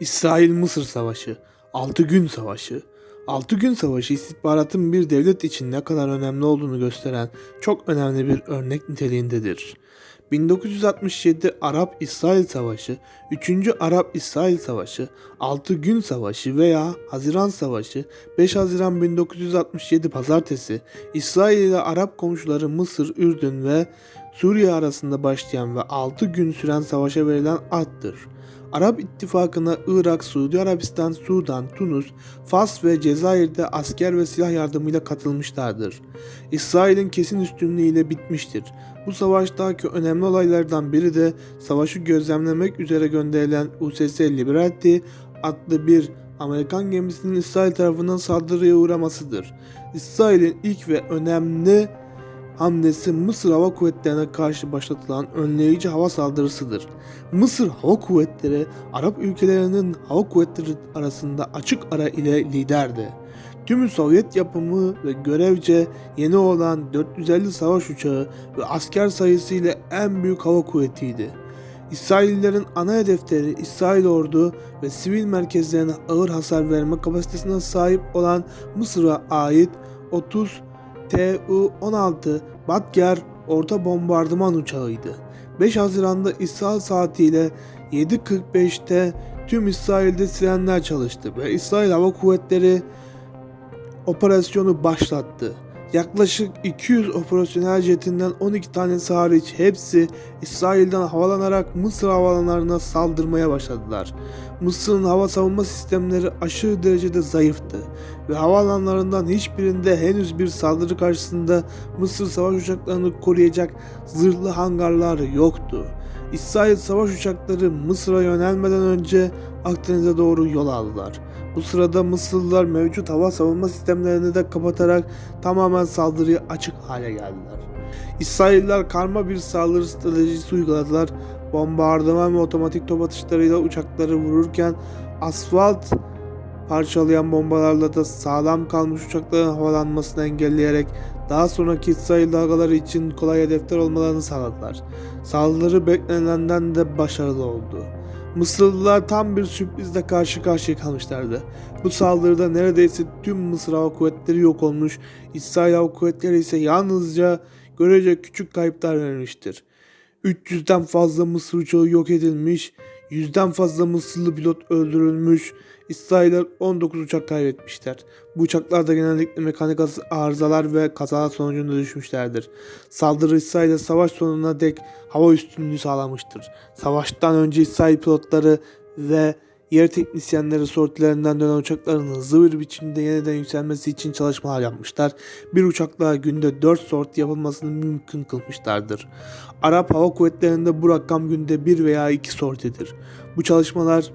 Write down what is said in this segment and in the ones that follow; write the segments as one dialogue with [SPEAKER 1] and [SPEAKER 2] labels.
[SPEAKER 1] İsrail-Mısır Savaşı, 6 Gün Savaşı. 6 Gün Savaşı istihbaratın bir devlet için ne kadar önemli olduğunu gösteren çok önemli bir örnek niteliğindedir. 1967 Arap-İsrail Savaşı, 3. Arap-İsrail Savaşı, 6 Gün Savaşı veya Haziran Savaşı, 5 Haziran 1967 Pazartesi, İsrail ile Arap komşuları Mısır, Ürdün ve Suriye arasında başlayan ve 6 gün süren savaşa verilen addır. Arap İttifakı'na Irak, Suudi Arabistan, Sudan, Tunus, Fas ve Cezayir'de asker ve silah yardımıyla katılmışlardır. İsrail'in kesin üstünlüğüyle bitmiştir. Bu savaştaki önemli olaylardan biri de savaşı gözlemlemek üzere gönderilen USS Liberty adlı bir Amerikan gemisinin İsrail tarafından saldırıya uğramasıdır. İsrail'in ilk ve önemli hamlesi Mısır Hava Kuvvetleri'ne karşı başlatılan önleyici hava saldırısıdır. Mısır Hava Kuvvetleri, Arap ülkelerinin hava kuvvetleri arasında açık ara ile liderdi. Tümü Sovyet yapımı ve görevce yeni olan 450 savaş uçağı ve asker sayısıyla en büyük hava kuvvetiydi. İsraillerin ana hedefleri İsrail ordu ve sivil merkezlerine ağır hasar verme kapasitesine sahip olan Mısır'a ait 30 Tu-16 Batger orta bombardıman uçağıydı. 5 Haziran'da İsrail saatiyle 7.45'te tüm İsrail'de sirenler çalıştı ve İsrail Hava Kuvvetleri operasyonu başlattı. Yaklaşık 200 operasyonel jetinden 12 tanesi hariç hepsi İsrail'den havalanarak Mısır havalanlarına saldırmaya başladılar. Mısır'ın hava savunma sistemleri aşırı derecede zayıftı ve havaalanlarından hiçbirinde henüz bir saldırı karşısında Mısır savaş uçaklarını koruyacak zırhlı hangarlar yoktu. İsrail savaş uçakları Mısır'a yönelmeden önce Akdeniz'e doğru yol aldılar. Bu sırada Mısırlılar mevcut hava savunma sistemlerini de kapatarak tamamen saldırıya açık hale geldiler. İsrailler karma bir saldırı stratejisi uyguladılar. Bombardıman ve otomatik top atışlarıyla uçakları vururken asfalt parçalayan bombalarla da sağlam kalmış uçakların havalanmasını engelleyerek daha sonraki İsrail dalgaları için kolay hedefler olmalarını sağladılar. Saldırı beklenenden de başarılı oldu. Mısırlılar tam bir sürprizle karşı karşıya kalmışlardı. Bu saldırıda neredeyse tüm Mısır Hava Kuvvetleri yok olmuş, İsrail Hava Kuvvetleri ise yalnızca görece küçük kayıplar vermiştir. 300'den fazla Mısır uçağı yok edilmiş, 100'den fazla Mısırlı pilot öldürülmüş, İsrailler 19 uçak kaybetmişler. Bu uçaklar da genellikle mekanik arızalar ve kazalar sonucunda düşmüşlerdir. Saldırı İsrail'e savaş sonuna dek hava üstünlüğü sağlamıştır. Savaştan önce İsrail pilotları ve yer teknisyenleri sortilerinden dönen uçakların hızlı bir biçimde yeniden yükselmesi için çalışmalar yapmışlar. Bir uçakla günde 4 sorti yapılmasını mümkün kılmışlardır. Arap Hava Kuvvetleri'nde bu rakam günde 1 veya 2 sortidir. Bu çalışmalar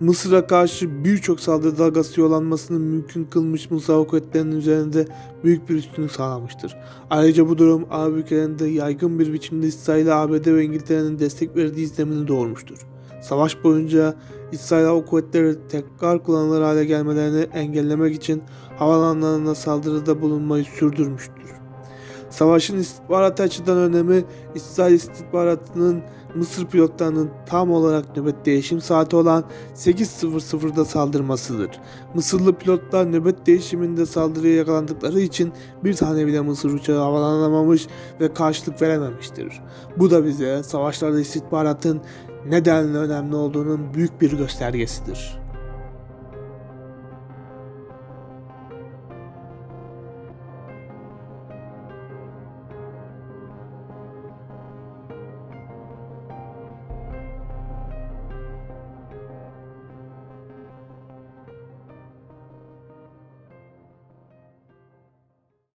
[SPEAKER 1] Mısır'a karşı birçok saldırı dalgası yollanmasını mümkün kılmış Mısır Hava Kuvvetleri'nin üzerinde büyük bir üstünlük sağlamıştır. Ayrıca bu durum Arap ülkelerinde yaygın bir biçimde İsrail'e ABD ve İngiltere'nin destek verdiği izlemini doğurmuştur. Savaş boyunca İsrail Hava Kuvvetleri tekrar kullanılır hale gelmelerini engellemek için havalanlarına saldırıda bulunmayı sürdürmüştür. Savaşın istihbarat açıdan önemi İsrail istihbaratının Mısır pilotlarının tam olarak nöbet değişim saati olan 8.00'da saldırmasıdır. Mısırlı pilotlar nöbet değişiminde saldırıya yakalandıkları için bir tane bile Mısır uçağı havalanamamış ve karşılık verememiştir. Bu da bize savaşlarda istihbaratın nedenle önemli olduğunun büyük bir göstergesidir.